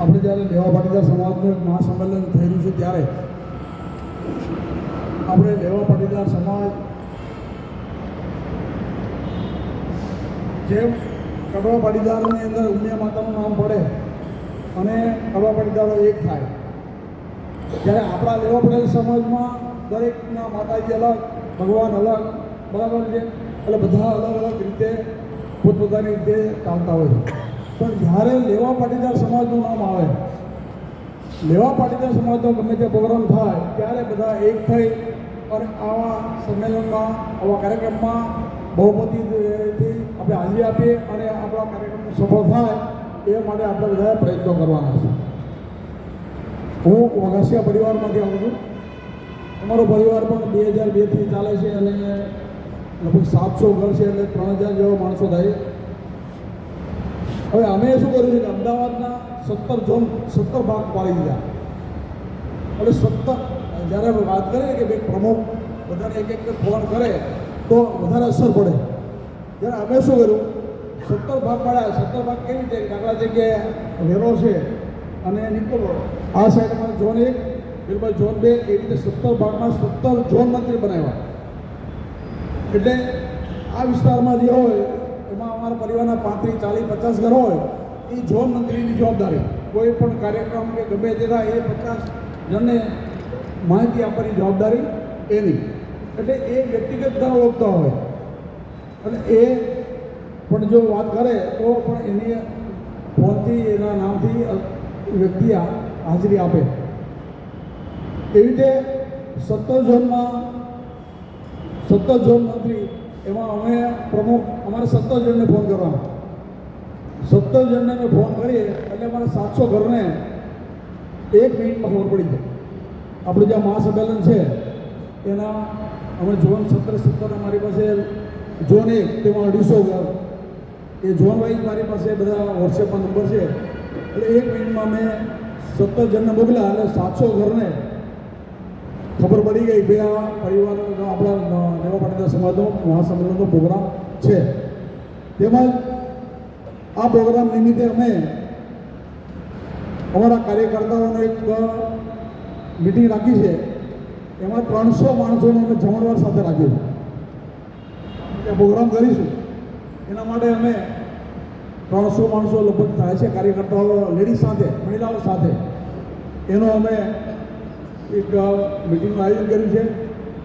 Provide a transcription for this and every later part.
આપણે જ્યારે લેવા પાટીદાર સમાજનું એક મહાસંમેલન થઈ રહ્યું છે ત્યારે આપણે લેવા પાટીદાર સમાજ જેમ કડવા પાટીદારોની અંદર ઉમિયા માતાનું નામ પડે અને કડવા પાટીદારો એક થાય. જ્યારે આપણા લેવા પડેલા સમાજમાં દરેકના માતાજી અલગ, ભગવાન અલગ, બરાબર છે? એટલે બધા અલગ અલગ રીતે પોતપોતાની રીતે ચાલતા હોય છે. પણ જ્યારે લેવા પાટીદાર સમાજનું નામ આવે, લેવા પાટીદાર સમાજનો ગમે તે પ્રોગ્રામ થાય, ત્યારે બધા એક થઈ અને આવા સંમેલનમાં, આવા કાર્યક્રમમાં બહુમતીથી આપણે હાજરી આપીએ અને આપણા કાર્યક્રમ સફળ થાય, એ માટે આપણે બધા પ્રયત્નો કરવાના છે. હું વઘાસિયા પરિવારમાંથી આવું છું. અમારો પરિવાર પણ બે હજાર બેથી ચાલે છે અને લગભગ સાતસો ઘર છે એટલે ત્રણ હજાર જેવા માણસો થાય હવે અમે શું કર્યું છે કે અમદાવાદના સત્તર ઝોન સત્તર ભાગ પાડી દીધા. અને સત્તર જ્યારે આપણે વાત કરીએ કે ભાઈ પ્રમુખ બધાને એક એક ફોન કરે, તો વધારે અસર પડે. જ્યારે અમે શું કર્યું? સત્તર ભાગ પાડ્યા. સત્તર ભાગ કેવી રીતે? દાખલા તરીકે વેરો છે અને નીકળો. આ સાઈડમાં ઝોન એક બિલકુલ ઝોન બે. એવી રીતે સત્તર ભાગમાં સત્તર ઝોન મંત્રી બનાવ્યા. એટલે આ વિસ્તારમાં જે હોય એમાં અમારા પરિવારના પાંત્રીસ, ચાલીસ, પચાસ ઘર હોય, એ ઝોન મંત્રીની જવાબદારી. કોઈ પણ કાર્યક્રમ કે ગમે તે થાય, એ પચાસ જણને માહિતી આપવાની જવાબદારી એની. એટલે એ વ્યક્તિગત ઘર ઓળખતા હોય. અને એ પણ જો વાત કરે, તો પણ એની ફોનથી, એના નામથી વ્યક્તિ હાજરી આપે. એવી રીતે સત્તર ઝોનમાં સત્તર ઝોન મંત્રી એમાં અમે પ્રમુખ, અમારે સત્તર જણને ફોન કરવાનો. સત્તર જણને અમે ફોન કરીએ, એટલે અમારે સાતસો ઘરને એક મિનિટમાં ખબર પડી જાય. આપણું જે મહાસંમેલન છે, એના અમે ઝોન સત્તર સત્તર અમારી પાસે ઝોન એક, તેમાં અઢીસો ઘર. એ ઝોન વાઇઝ મારી પાસે બધા વોટ્સએપમાં નંબર છે. એટલે એક મિનિટમાં મેં સત્તર જણને મોકલ્યા, એટલે સાતસો ઘરને ખબર પડી ગઈ બે આ પરિવાર આપણા લેવા પાટીદાર સમાજનો મહાસંમેલનનો પ્રોગ્રામ છે. તેમજ આ પ્રોગ્રામ નિમિત્તે અમે અમારા કાર્યકર્તાઓને એક મિટિંગ રાખી છે. એમાં ત્રણસો માણસોને અમે જમણવાર સાથે રાખ્યું છે પ્રોગ્રામ કરીશું. એના માટે અમે ત્રણસો માણસો લગભગ થાય છે કાર્યકર્તાઓ, લેડીઝ સાથે, મહિલાઓ સાથે. એનો અમે એક મિટિંગનું આયોજન કર્યું છે.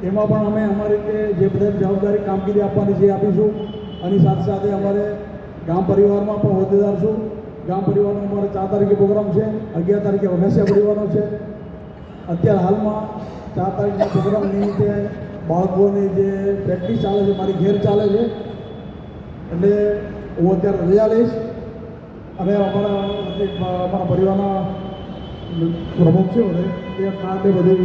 એમાં પણ અમે અમારી રીતે જે બધા જવાબદારી કામગીરી આપવાની છે આપીશું અને સાથે સાથે અમારે ગામ પરિવારમાં પણ હોદ્દેદાર છું. ગામ પરિવારનો અમારે ચાર તારીખે પ્રોગ્રામ છે, અગિયાર તારીખે વઘાસિયા પરિવારનો છે. અત્યારે હાલમાં ચાર તારીખના પ્રોગ્રામ નિમિત્તે બાળકોની જે પ્રેક્ટિસ ચાલે છે, મારી ઘેર ચાલે છે. એટલે હું અત્યારે રજા લઈશ. અને અમારા અમારા પરિવારના પ્રમુખ છે બધે એ માટે બધી